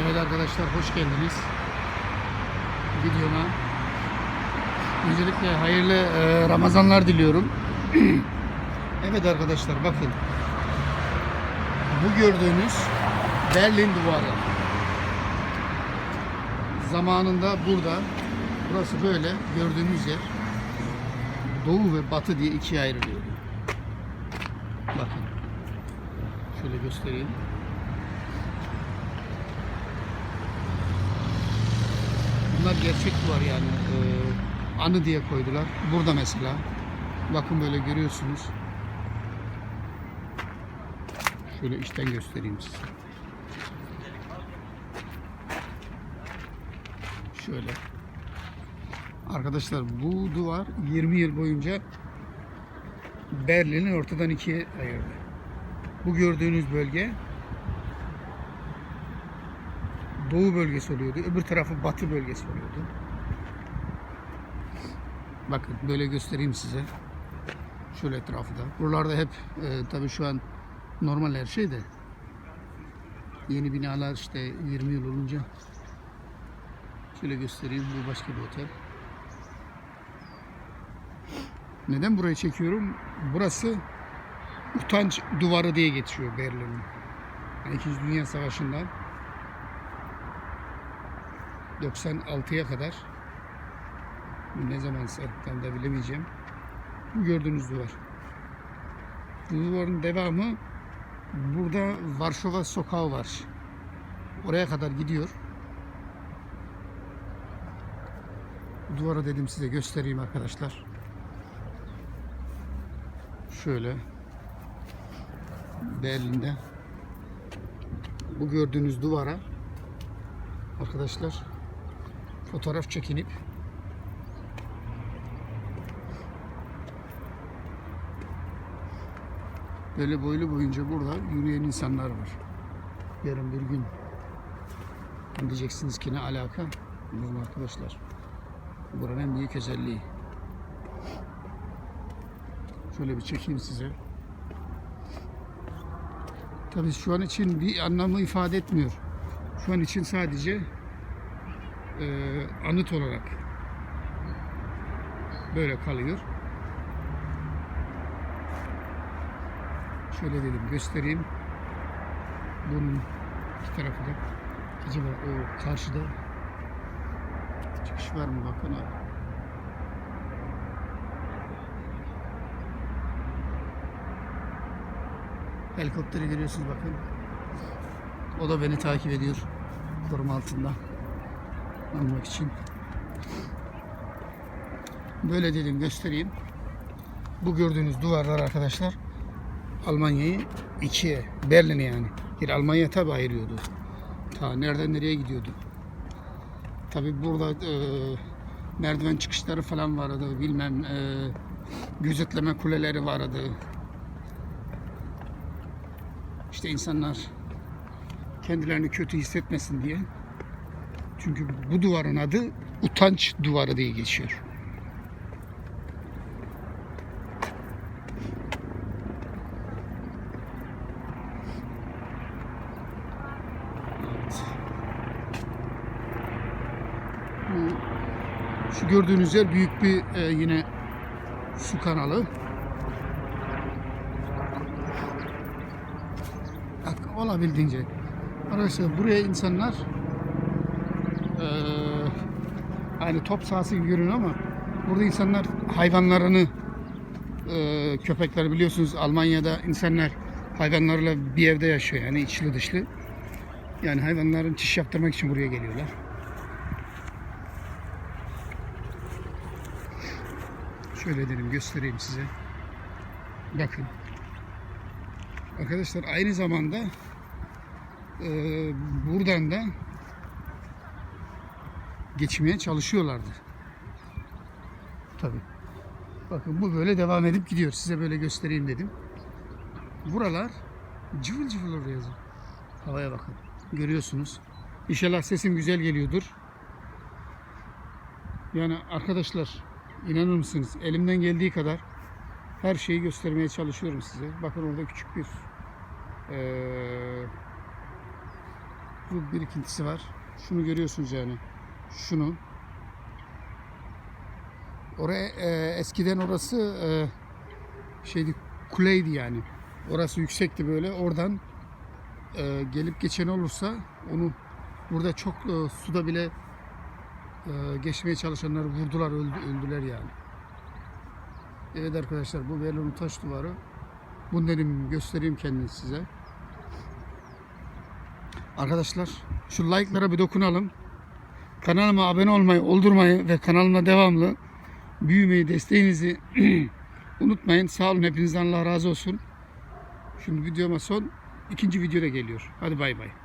Evet arkadaşlar hoş geldiniz videoma. Öncelikle hayırlı e, Ramazanlar diliyorum. evet arkadaşlar bakın. Bu gördüğünüz Berlin duvarı. Zamanında burada burası böyle gördüğünüz yer Doğu ve Batı diye ikiye ayrılıyor. Bakın. Şöyle göstereyim. Bunlar gerçek duvar yani. Ee, anı diye koydular. Burada mesela. Bakın böyle görüyorsunuz. Şöyle içten göstereyim size. Şöyle. Arkadaşlar bu duvar 20 yıl boyunca Berlin'i ortadan ikiye ayırdı. Bu gördüğünüz bölge doğu bölgesi oluyordu. Öbür tarafı batı bölgesi oluyordu. Bakın böyle göstereyim size. Şöyle etrafı da. Buralarda hep e, tabii şu an normal her şey de yeni binalar işte 20 yıl olunca şöyle göstereyim. Bu başka bir otel. Neden burayı çekiyorum? Burası utanç duvarı diye geçiyor Berlin'in. Yani İkinci Dünya Savaşı'ndan 96'ya kadar ne zaman tam da bilemeyeceğim. Bu gördüğünüz duvar. Bu duvarın devamı burada Varşova sokağı var. Oraya kadar gidiyor. Bu duvarı dedim size göstereyim arkadaşlar. Şöyle Berlin'de bu gördüğünüz duvara arkadaşlar fotoğraf çekinip böyle boylu boyunca burada yürüyen insanlar var. Yarın bir gün diyeceksiniz ki ne alaka? Bizim arkadaşlar buranın en büyük özelliği. Şöyle bir çekeyim size. Tabii şu an için bir anlamı ifade etmiyor. Şu an için sadece e, anıt olarak böyle kalıyor. Şöyle dedim göstereyim. Bunun iki tarafı da acaba o karşıda çıkış var mı bakın abi. Helikopteri görüyorsunuz bakın. O da beni takip ediyor. Koruma altında. Almak için. Böyle dedim göstereyim. Bu gördüğünüz duvarlar arkadaşlar Almanya'yı ikiye, Berlin'i yani. Bir Almanya tabi ayırıyordu. Ta nereden nereye gidiyordu. Tabi burada e, merdiven çıkışları falan vardı. Bilmem e, gözetleme kuleleri vardı. İşte insanlar kendilerini kötü hissetmesin diye. Çünkü bu duvarın adı utanç duvarı diye geçiyor. Şu gördüğünüz yer büyük bir e, yine su kanalı. Bak, olabildiğince. Arkadaşlar buraya insanlar aynı top sahası gibi görünüyor ama burada insanlar hayvanlarını eee köpekler biliyorsunuz Almanya'da insanlar hayvanlarla bir evde yaşıyor yani içli dışlı. Yani hayvanların çiş yaptırmak için buraya geliyorlar. Şöyle dedim göstereyim size. Bakın. Arkadaşlar aynı zamanda e, buradan da geçmeye çalışıyorlardı. Tabi. Bakın bu böyle devam edip gidiyor. Size böyle göstereyim dedim. Buralar cıvıl cıvıl oraya yazıyor. Havaya bakın. Görüyorsunuz. İnşallah sesim güzel geliyordur. Yani arkadaşlar inanır mısınız elimden geldiği kadar her şeyi göstermeye çalışıyorum size. Bakın orada küçük bir eee bir birikintisi var. Şunu görüyorsunuz yani. Şunu. Oraya e, eskiden orası e, şeydi kuleydi yani. Orası yüksekti böyle. Oradan e, gelip geçen olursa onu burada çok e, suda bile e, geçmeye çalışanlar vurdular, öldü, öldüler yani. Evet arkadaşlar bu Berlin taş duvarı. Bunu dedim göstereyim kendini size. Arkadaşlar şu like'lara bir dokunalım. Kanalıma abone olmayı, oldurmayı ve kanalıma devamlı büyümeyi, desteğinizi unutmayın. Sağ olun hepinizden Allah razı olsun. Şimdi videoma son ikinci video da geliyor. Hadi bay bay.